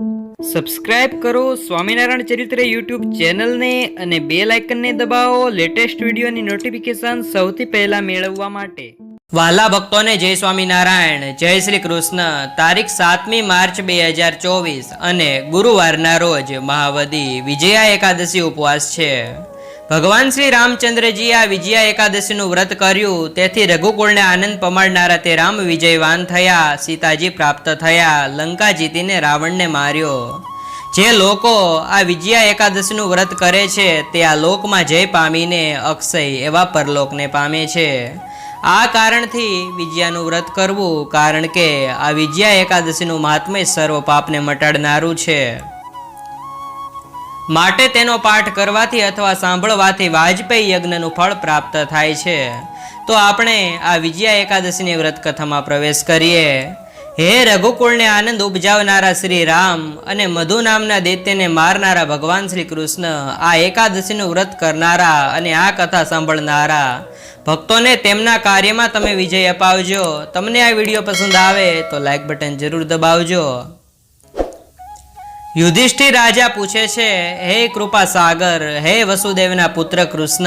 Subscribe કરો સ્વામિનારાયણ ચરિત્ર YouTube ચેનલને અને બે લાઇકનને દબાવો લેટેસ્ટ વિડીયોની નોટિફિકેશન સૌથી પહેલા મેળવવા માટે. વાલા ભક્તોને જય સ્વામિનારાયણ, જય શ્રી કૃષ્ણ. તારીખ સાતમી માર્ચ બે હજાર ચોવીસ અને ગુરુવારના રોજ મહાવદી વિજયા એકાદશી ઉપવાસ છે. ભગવાન શ્રી રામચંદ્રજીએ આ વિજયા એકાદશીનું વ્રત કર્યું. તેથી રઘુકુળને આનંદ પમાડનારા તે રામ વિજયવાન થયા. સીતાજી પ્રાપ્ત થયા. લંકા જીતીને રાવણને માર્યો. જે લોકો આ વિજયા એકાદશીનું વ્રત કરે છે, તે આ લોકમાં જય પામીને અક્ષય એવા પરલોકને પામે છે. આ કારણથી વિજયાનું વ્રત કરવું, કારણ કે આ વિજયા એકાદશીનું મહાત્મય સર્વ પાપને મટાડનારું છે. માટે તેનો પાઠ કરવાથી અથવા સાંભળવાથી વાજપેયી યજ્ઞનું ફળ પ્રાપ્ત થાય છે. તો આપણે આ વિજયા એકાદશીની વ્રત કથામાં પ્રવેશ કરીએ. હે રઘુકુળને આનંદ ઉપજાવનારા શ્રી રામ અને મધુ નામના દૈત્યને મારનારા ભગવાન શ્રી કૃષ્ણ, આ એકાદશીનું વ્રત કરનારા અને આ કથા સાંભળનારા, ભક્તોને તેમના કાર્યમાં તમે વિજય અપાવજો. તમને આ વીડિયો પસંદ આવે તો લાઇક બટન જરૂર દબાવજો. યુધિષ્ઠિર રાજા પૂછે છે, હે કૃપા સાગર, હે વસુદેવના પુત્ર કૃષ્ણ,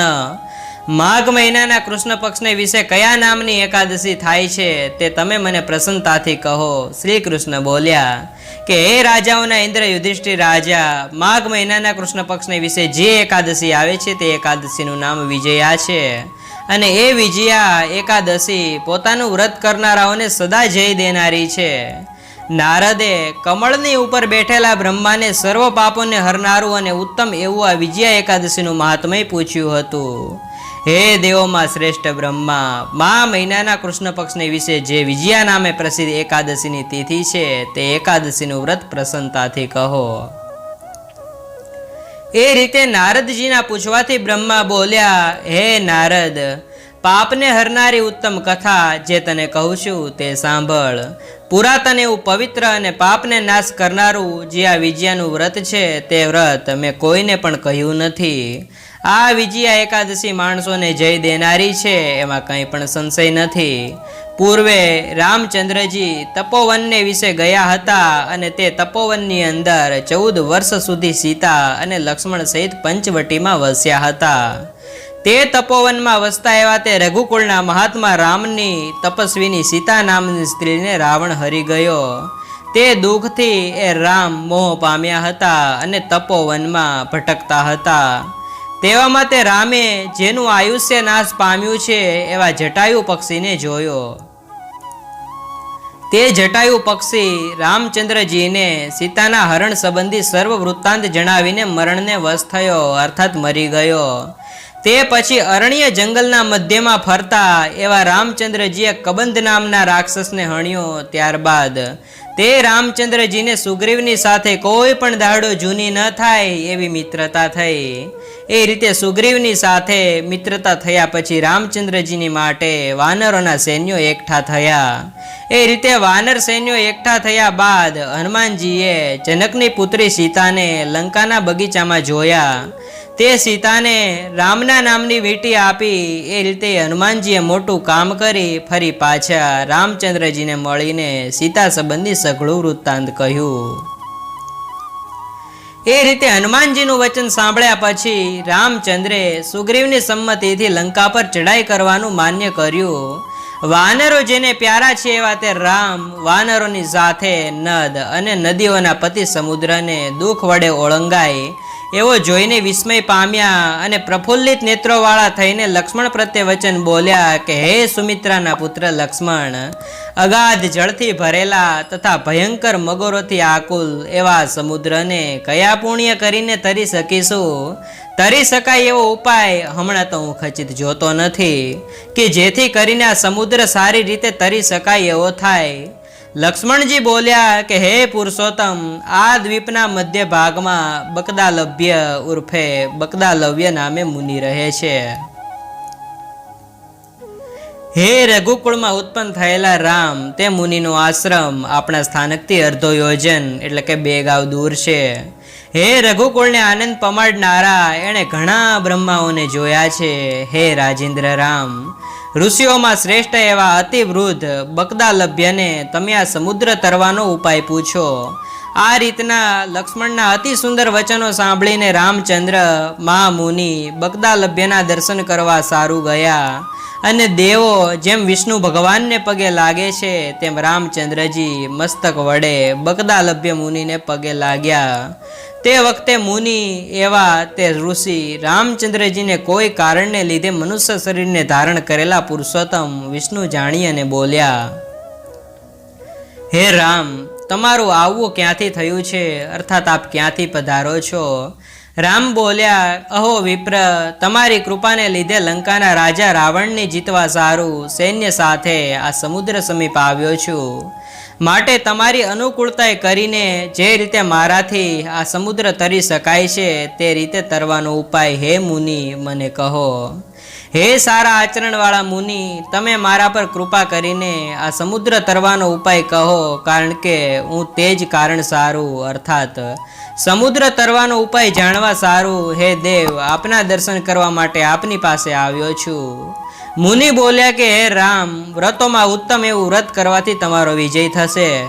માઘ મહિનાના કૃષ્ણ પક્ષને વિશે કયા નામની એકાદશી થાય છે તે તમે મને પ્રસન્નતાથી કહો. શ્રી કૃષ્ણ બોલ્યા, કે હે રાજાઓના ઇન્દ્ર યુધિષ્ઠિર રાજા, માઘ મહિનાના કૃષ્ણ પક્ષને વિશે જે એકાદશી આવે છે તે એકાદશીનું નામ વિજયા છે. અને એ વિજયા એકાદશી પોતાનું વ્રત કરનારાઓને સદા જય દેનારી છે. નારદે કમળની ઉપર બેઠેલા બ્રહ્માને સર્વ પાપોને હરનારું અને ઉત્તમ એવું આ વિજયા એકાદશીનું મહાત્મય પૂછ્યું હતું. હે દેવોમાં શ્રેષ્ઠ બ્રહ્મા, મા મહિનાના કૃષ્ણ પક્ષને વિશે જે વિજયા નામે પ્રસિદ્ધ એકાદશીની તિથિ છે, તે એકાદશીનું વ્રત પ્રસન્નતાથી કહો. એ રીતે નારદજીના પૂછવાથી બ્રહ્મા બોલ્યા, હે નારદ પાપને હરનારી ઉત્તમ કથા જે તને કહું છું તે સાંભળ. પુરાતન એવું પવિત્ર અને પાપને નાશ કરનારું જે આ વિજયાનું વ્રત છે તે વ્રત મેં કોઈને પણ કહ્યું નથી. આ વિજયા એકાદશી માણસોને જય દેનારી છે, એમાં કંઈ પણ સંશય નથી. પૂર્વે રામચંદ્રજી તપોવનને વિશે ગયા હતા અને તે તપોવનની અંદર ચૌદ વર્ષ સુધી સીતા અને લક્ષ્મણ સહિત પંચવટીમાં વસ્યા હતા. તે તપોવનમાં વસતા એવા તે રઘુકુળના મહાત્મા રામની તપસ્વીની સીતા નામની સ્ત્રીને રાવણ હરી ગયો. તે દુઃખથી એ રામ મોહ પામ્યા હતા અને તપોવનમાં ભટકતા હતા. તેવામાં તે રામે જેનું આયુષ્ય નાશ પામ્યું છે એવા જટાયુ પક્ષીને જોયો. તે જટાયુ પક્ષી રામચંદ્રજીને સીતાના હરણ સંબંધી સર્વ વૃત્તાંત જણાવીને મરણને વશ થયો, અર્થાત મરી ગયો. તે પછી અરણ્ય જંગલના મધ્યમાં ફરતા એવા રામચંદ્રજીએ કબંધ નામના રાક્ષસને હણ્યો ત્યારબાદ. તે રામચંદ્રજીને સુગ્રીવની સાથે કોઈ પણ દાડો જૂની ન થાય એવી મિત્રતા થઈ. એ રીતે સુગ્રીવની સાથે મિત્રતા થયા પછી રામચંદ્રજીની માટે વાનરોના સૈન્યો એકઠા થયા. એ રીતે વાનર સૈન્યો એકઠા થયા બાદ હનુમાનજીએ જનકની પુત્રી સીતાને લંકાના બગીચામાં જોયા. તે સીતાને રામના નામની વીંટી આપી એ રીતે હનુમાનજીએ મોટું કામ કરી ફરી પાછા રામચંદ્રજીને મળીને સીતા સંબંધી સઘળું વૃત્તાંત કહ્યું. એ રીતે હનુમાનજીનું વચન સાંભળ્યા પછી રામચંદ્રે સુગ્રીવની સંમતિથી લંકા પર ચડાઈ કરવાનું માન્ય કર્યું. વાનરો જેને પ્યારા છે એવા તે રામ વાનરોની સાથે નદ અને નદીઓના પતિ સમુદ્રને દુઃખ વડે ઓળંગાય એવો જોઈને વિસ્મય પામ્યા અને પ્રફુલ્લિત નેત્રોવાળા થઈને લક્ષ્મણ પ્રત્યે વચન બોલ્યા કે, હે સુમિત્રાના પુત્ર લક્ષ્મણ, અગાધ જળથી ભરેલા તથા ભયંકર મગરોથી આકુલ એવા સમુદ્રને કયા પુણ્ય કરીને તરી શકીશું? તરી શકાય એવો ઉપાય હમણાં તો હું ખચિત જોતો નથી કે જેથી કરીને આ સમુદ્ર સારી રીતે તરી શકાય એવો થાય. લક્ષ્મણજી બોલ્યા કે, હે પુરુષોત્તમ, આ દ્વીપના મધ્ય ભાગમાં બકદાલભ્ય ઉર્ફે બકદાલવ્ય નામે મુનિ રહે છે. હે રઘુકુળમાં ઉત્પન્ન થયેલા રામ, તે મુનિનો આશ્રમ, આપણા સ્થાનકથી અર્ધો યોજન, એટલે કે બે ગાવ દૂર છે. હે રઘુકુળને આનંદ પમાડનારા, એણે ઘણા બ્રહ્માઓને જોયા છે. હે રાજેન્દ્ર રામ, ઋષિઓમાં શ્રેષ્ઠ એવા અતિ વૃદ્ધ, બકદાલભ્યને તમે આ સમુદ્ર તરવાનો ઉપાય પૂછો. આ રીતના લક્ષ્મણના અતિ સુંદર વચનો સાંભળીને રામચંદ્ર, મા મુનિ બગદાલભ્યના દર્શન કરવા સારું ગયા. અને દેવો જેમ વિષ્ણુ ભગવાનને પગે લાગે છે, તેમ રામચંદ્રજી મસ્તક વડે બગદાલભ્ય મુનિને પગે લાગ્યા. તે વખતે મુનિ એવા તે ઋષિ રામચંદ્રજીને કોઈ કારણને લીધે મનુષ્ય શરીરને ધારણ કરેલા પુરુષોત્તમ વિષ્ણુ જાણી અને બોલ્યા, હે રામ, તમારું આવવું ક્યાંથી થયું છે? અર્થાત આપ ક્યાંથી પધારો છો? રામ બોલ્યા, અહો વિપ્ર, તમારી કૃપાને લીધે લંકાના રાજા રાવણને જીતવા સારું સૈન્ય સાથે આ સમુદ્ર સમીપ આવ્યો છું. માટે તમારી અનુકૂળતાએ કરીને જે રીતે મારાથી આ સમુદ્ર તરી શકાય છે, તે રીતે તરવાનો ઉપાય હે મુનિ, મને કહો. હે સારા આચરણવાળા મુનિ, તમે મારા પર કૃપા કરીને આ સમુદ્ર તરવાનો ઉપાય કહો, કારણ કે હું તે જ કારણ સારું, અર્થાત સમુદ્ર તરવાનો ઉપાય જાણવા સારું. હે દેવ, આપના દર્શન કરવા માટે આપની પાસે આવ્યો છું. મુનિ બોલ્યા કે, હે રામ, વ્રતોમાં ઉત્તમ એવું વ્રત કરવાથી તમારો વિજય થશે.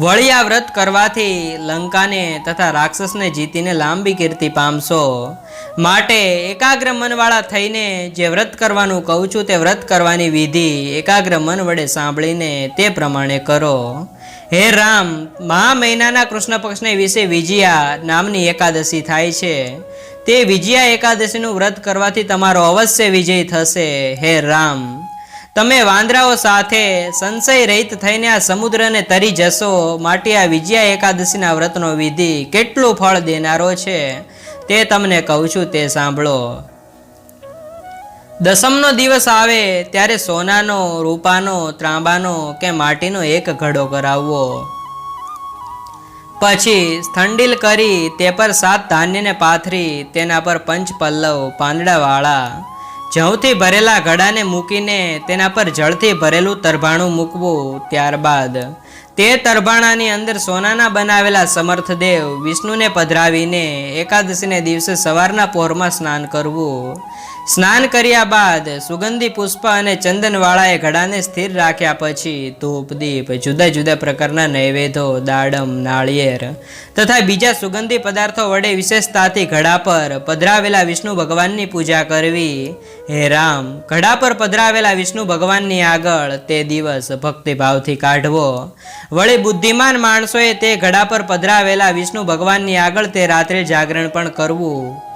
વળી આ વ્રત કરવાથી લંકાને તથા રાક્ષસને જીતીને લાંબી કીર્તિ પામશો. માટે એકાગ્ર મનવાળા થઈને જે વ્રત કરવાનું કહું છું તે વ્રત કરવાની વિધિ એકાગ્ર મન વડે સાંભળીને તે પ્રમાણે કરો. હે રામ, મહા મહિનાના કૃષ્ણ પક્ષને વિશે વિજયા નામની એકાદશી થાય છે. તે વિજયા એકાદશીનું વ્રત કરવાથી તમારો અવશ્ય વિજય થશે. હે રામ. તમે વાંદરાઓ સાથે સંશય રહિત થઈને આ સમુદ્રને તરી જશો. માટે આ વિજયા એકાદશીના વ્રતનો વિધિ. કેટલું ફળ દેનારો છે? તે તમને કહું છું, તે સાંભળો. દસમનો દિવસ આવે ત્યારે સોનાનો, રૂપાનો, ત્રાંબાનો કે માટીનો એક ઘડો કરાવવો. પછી સ્થંડિલ કરી તે પર સાત ધાન્યને પાથરી, તેના પર પંચ પલ્લવ, પાંદડાવાળા જવથી ભરેલા ઘડાને મૂકીને તેના પર જળથી ભરેલું તરભાણું મૂકવું ત્યારબાદ તે તરભાણાની અંદર સોનાના બનાવેલા સમર્થદેવ વિષ્ણુને પધરાવીને એકાદશીને દિવસે સવારના પહોરમાં સ્નાન કરવું. સ્નાન કર્યા બાદ સુગંધી પુષ્પ અને ચંદનવાળાએ ઘડાને સ્થિર રાખ્યા પછી ધૂપ, દીપ, જુદા જુદા પ્રકારના નૈવેદ્યો, દાડમ, નાળિયેર તથા બીજા સુગંધી પદાર્થો વડે વિશેષતાથી ઘડા પર પધરાવેલા વિષ્ણુ ભગવાનની પૂજા કરવી. હે રામ, ઘડા પર પધરાવેલા વિષ્ણુ ભગવાનની આગળ તે દિવસ ભક્તિભાવથી કાઢવો. વળી બુદ્ધિમાન માણસોએ તે ઘડા પર પધરાવેલા વિષ્ણુ ભગવાનની આગળ તે રાત્રે જાગરણ પણ કરવું.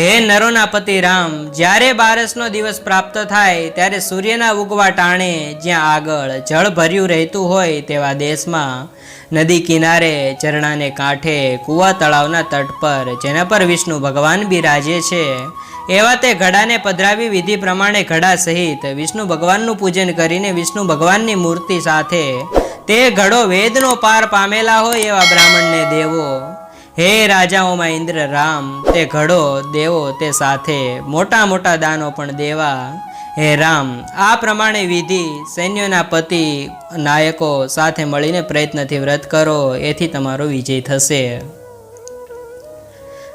હે નરોનાપતિ રામ, જ્યારે બારસનો દિવસ પ્રાપ્ત થાય, ત્યારે સૂર્યના ઉગવા ટાણે જ્યાં આગળ જળ ભર્યું રહેતું હોય તેવા દેશમાં, નદી કિનારે, ઝરણાને કાંઠે, કુવા તળાવના તટ પર, જેના પર વિષ્ણુ ભગવાન બિરાજે છે, એવા તે ઘડાને પધરાવી વિધિ પ્રમાણે ઘડા સહિત વિષ્ણુ ભગવાનનું પૂજન કરીને વિષ્ણુ ભગવાનની મૂર્તિ સાથે તે ઘડો વેદનો પાર પામેલા હોય એવા બ્રાહ્મણને દેવો. હે રાજાઓમાં ઇન્દ્ર રામ, તે ઘડો, દેવો તે સાથે, મોટા મોટા દાનો પણ દેવા. હે રામ, આ પ્રમાણે વિધિ સૈન્યોના પતિ, નાયકો સાથે મળીને પ્રયત્નથી વ્રત કરો, એથી તમારો વિજય થશે.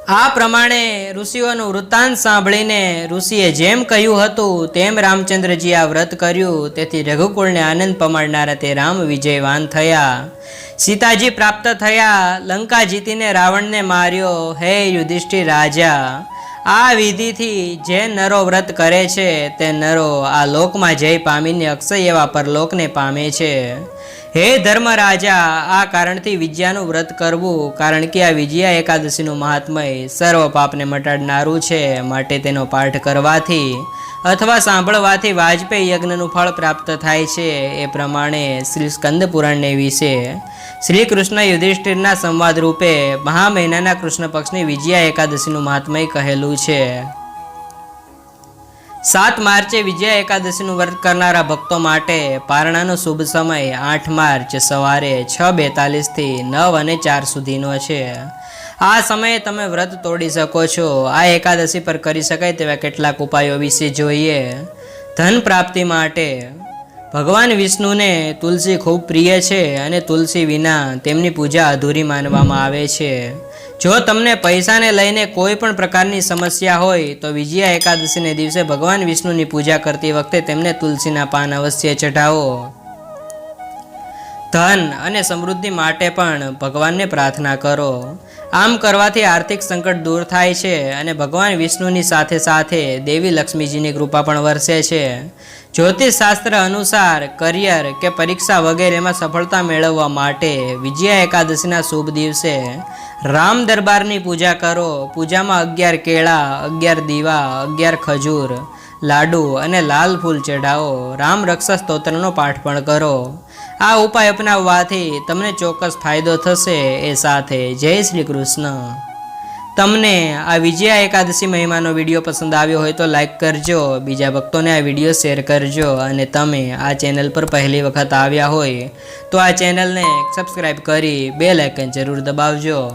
આ પ્રમાણે ઋષિઓનું વૃત્તાંત સાંભળીને ઋષિએ જેમ કહ્યું હતું, તેમ રામચંદ્રજી આ વ્રત કર્યું. તેથી રઘુકુળને આનંદ પમાડનારા તે રામ વિજયવાન થયા. સીતાજી પ્રાપ્ત થયા. લંકા જીતીને રાવણને માર્યો. હે યુધિષ્ઠિર રાજા, આ વિધિથી જે નરો વ્રત કરે છે, તે નરો આ લોકમાં જય પામીને અક્ષય એવા પરલોકને પામે છે. હે ધર્મ રાજા આ કારણથી વિજ્યાનું વ્રત કરવું, કારણ કે આ વિજયા એકાદશીનું મહાત્મય સર્વ પાપને મટાડનારું છે, માટે તેનો પાઠ કરવાથી અથવા સાંભળવાથી વાજપેયી યજ્ઞનું ફળ પ્રાપ્ત થાય છે, એ પ્રમાણે શ્રી સ્કંદ પુરાણને વિશે શ્રી કૃષ્ણ યુધિષ્ઠિરના સંવાદ રૂપે મહા મહિનાના કૃષ્ણ પક્ષની વિજયા એકાદશીનું મહાત્મય કહેલું છે. સાત માર્ચે વિજયા એકાદશીનું વ્રત કરનારા ભક્તો માટે પારણાનો શુભ સમય આઠ માર્ચ સવારે છ બેતાલીસથી નવ અને ચાર સુધીનો છે. આ સમયે તમે વ્રત તોડી શકો છો. આ એકાદશી પર કરી શકાય તેવા કેટલાક ઉપાયો વિશે જોઈએ. ધન પ્રાપ્તિ માટે ભગવાન વિષ્ણુને તુલસી ખૂબ પ્રિય છે અને તુલસી વિના તેમની પૂજા અધૂરી માનવામાં આવે છે. જો તમને પૈસાને લઈને કોઈ પણ પ્રકારની સમસ્યા હોય, તો વિજયા એકાદશીને દિવસે ભગવાન વિષ્ણુની પૂજા કરતી વખતે તેમને તુલસીના પાન અવશ્ય ચઢાવો. ધન અને સમૃદ્ધિ માટે પણ ભગવાનને પ્રાર્થના કરો. આમ કરવાથી આર્થિક સંકટ દૂર થાય છે અને ભગવાન વિષ્ણુની સાથે સાથે દેવી લક્ષ્મીજીની કૃપા પણ વરસે છે. જ્યોતિષ શાસ્ત્ર અનુસાર કરિયર કે પરીક્ષા વગેરેમાં સફળતા મેળવવા માટે વિજયા એકાદશીના શુભ દિવસે રામ દરબારની પૂજા કરો. પૂજામાં અગિયાર કેળા, અગિયાર દીવા, અગિયાર ખજૂર, લાડુ અને લાલ ફૂલ ચઢાવો રામ રક્ષા સ્તોત્રનો પાઠ પણ કરો. આ ઉપાય અપનાવવાથી તમને ચોક્કસ ફાયદો થશે. એ સાથે જય શ્રી કૃષ્ણ. તમને આ વિજયા એકાદશી મહિમાનો વીડિયો પસંદ આવ્યો હોય તો લાઈક કરજો, બીજા ભક્તોને આ વીડિયો શેર કરજો અને તમે આ ચેનલ પર પહેલી વખત આવ્યા હોય તો આ ચેનલને સબસ્ક્રાઈબ કરી બે લાઇકન જરૂર દબાવજો.